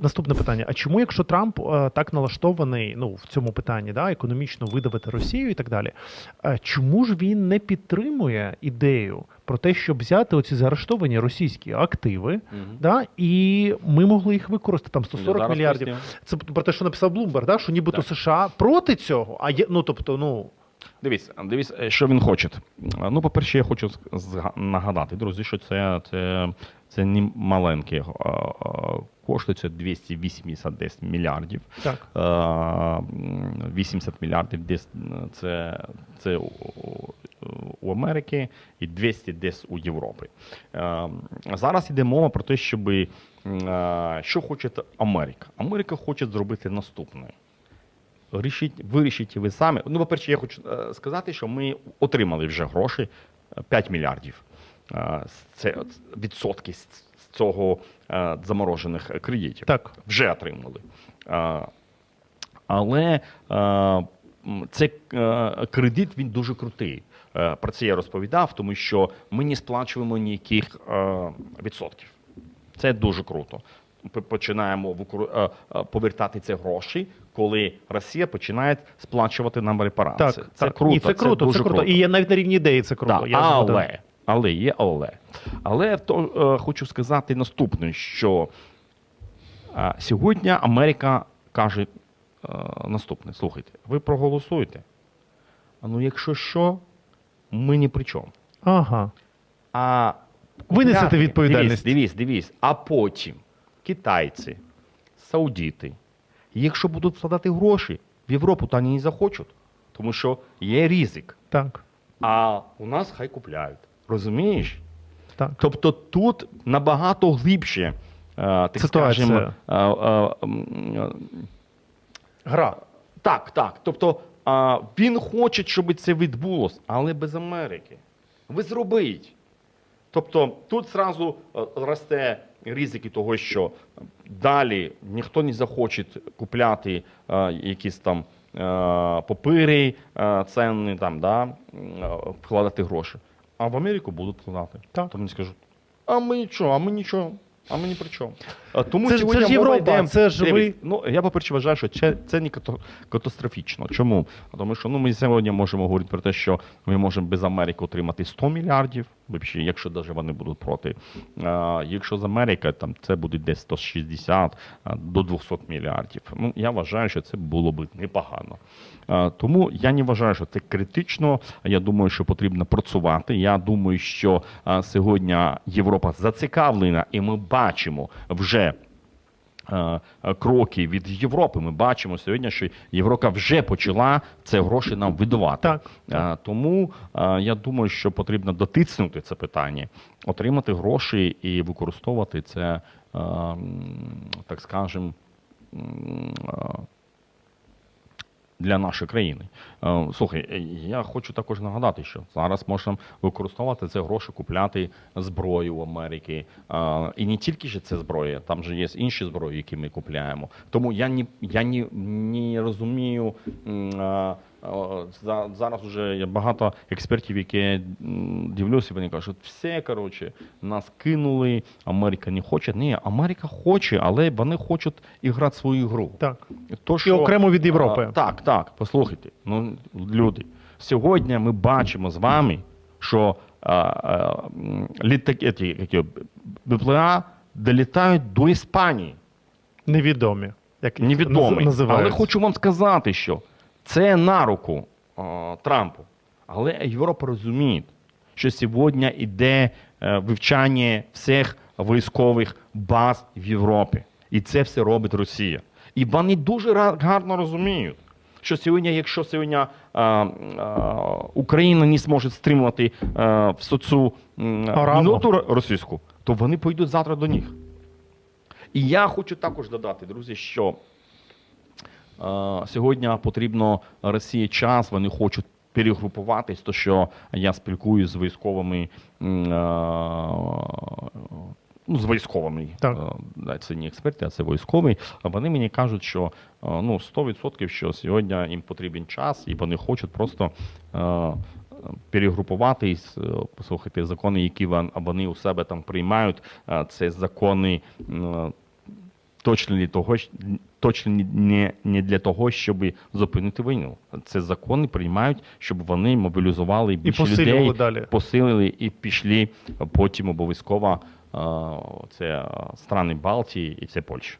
Наступне питання: а чому, якщо Трамп е, так налаштований ну в цьому питанні, да, економічно видавити Росію і так далі, е, чому ж він не підтримує ідею про те, щоб взяти оці заарештовані російські активи, да, і ми могли їх використати там 140 Зараз мільярдів. поясню. Це про те, що написав Блумберг, да, що нібито Так. США проти цього. А є, ну тобто, ну Дивись, дивись, е, що він хоче. Ну, по-перше, я хочу нагадати, друзі, що це, це, це не маленькі е, е, це 280 десь мільярдів. так. Е, 80 мільярдів десь е, це, це у, Америки і 200 десь у Європи. Е, Зараз йде мова про те, щоб що хоче Америка. Америка хоче зробити наступне. Рішіть, вирішіть ви самі. Ну, по-перше, я хочу е, сказати, що ми отримали вже гроші е, 5 мільярдів. Е, Це відсотки цього е, заморожених кредитів Так. вже отримали. А, Але е, цей е, кредит він дуже крутий. Е, Про це я розповідав, тому що ми не сплачуємо ніяких е, відсотків. Це дуже круто. Ми починаємо е, е, повертати ці гроші, коли Росія починає сплачувати нам репарації. Так, це так. круто. Ні, це круто, це дуже круто. І є навіть на рівні ідеї це круто. Да, Я але, але є але. Але то, е, хочу сказати наступне, що е, сьогодні Америка каже е, наступне: слухайте, ви проголосуєте. Ну, якщо що, ми ні при чому. Ага. А Ви несете купляти- відповідальність. Дивись, дивись. А потім китайці, саудіти, якщо будуть вкладати гроші, в Європу то вони не захочуть, тому що є ризик. Так. А у нас хай купляють. Розумієш? Так. Тобто тут набагато глибше, е, так Ситуація. скажемо, е, е, Гра. так, так. Тобто е, він хоче, щоб це відбулося, але без Америки. Ви зробіть. Тобто тут зразу росте ризики того, що далі ніхто не захоче купляти е, якісь там е, папири, е, цінні, там, да, вкладати гроші. А в Америку будуть знати. Так. То мені скажуть, а ми нічого, а ми нічого. А ми ні при чому. Тому Це сьогодні це ж Європа, йдем... це ж ви- Ну, я, по-перше, вважаю, що це, це не катастрофічно. Чому? Тому що ну, ми сьогодні можемо говорити про те, що ми можемо без Америки отримати 100 мільярдів, вообще, якщо навіть вони будуть проти. А, якщо з Америки, там це буде десь 160 а, до 200 мільярдів. Ну, я вважаю, що це було б непогано. А, тому я не вважаю, що це критично. Я думаю, що потрібно працювати. Я думаю, що а, сьогодні Європа зацікавлена, і ми бачимо вже. Е, е, Кроки від Європи. Ми бачимо сьогодні, що Європа вже почала це гроші нам видавати. Так. так. Тому е, я думаю, що потрібно дотиснути це питання, отримати гроші і використовувати це, е, так скажемо, е, для нашої країни. Е, Слухай, е, я хочу також нагадати, що зараз можна використовувати це гроші, купляти зброю в Америки. Е, І не тільки ж це зброя, там же є інші зброї, які ми купляємо. Тому я не, я не, не розумію. Зараз вже є багато експертів, які дивлюся, вони кажуть, що все коротше, нас кинули, Америка не хоче. Ні, Америка хоче, але вони хочуть іграти свою гру. Так. То, І окремо від Європи. А, так, так, послухайте. Ну, люди, сьогодні ми бачимо з вами, що а, а, літаки, які, БПЛА долітають до Іспанії. Невідомі. Як Невідомі. називають. Але хочу вам сказати, що це на руку а, Трампу. Але Європа розуміє, що сьогодні йде е, вивчання всіх військових баз в Європі. І це все робить Росія. І вони дуже гарно розуміють, що сьогодні, якщо сьогодні а, а, Україна не зможе стримувати а, всю цю м, Араву. минуту ро- російську, то вони пойдуть завтра до них. І я хочу також додати, друзі, що е, сьогодні потрібно Росії час, вони хочуть перегрупуватись, то що я спілкуюся з військовими. Ну, з військовими, Так. Це не експерти, а це військові. А Вони мені кажуть, що ну, 100% що сьогодні їм потрібен час, і вони хочуть просто перегрупуватись. Е, Послухайте, закони, які вон- вони у себе там приймають, це закони. точно не того, точно не, не для того, щоб зупинити війну. Це закони приймають, щоб вони мобілізували більше посилювали людей, далі. посилили і пішли потім обов'язково е, це е, страни Балтії і це Польща.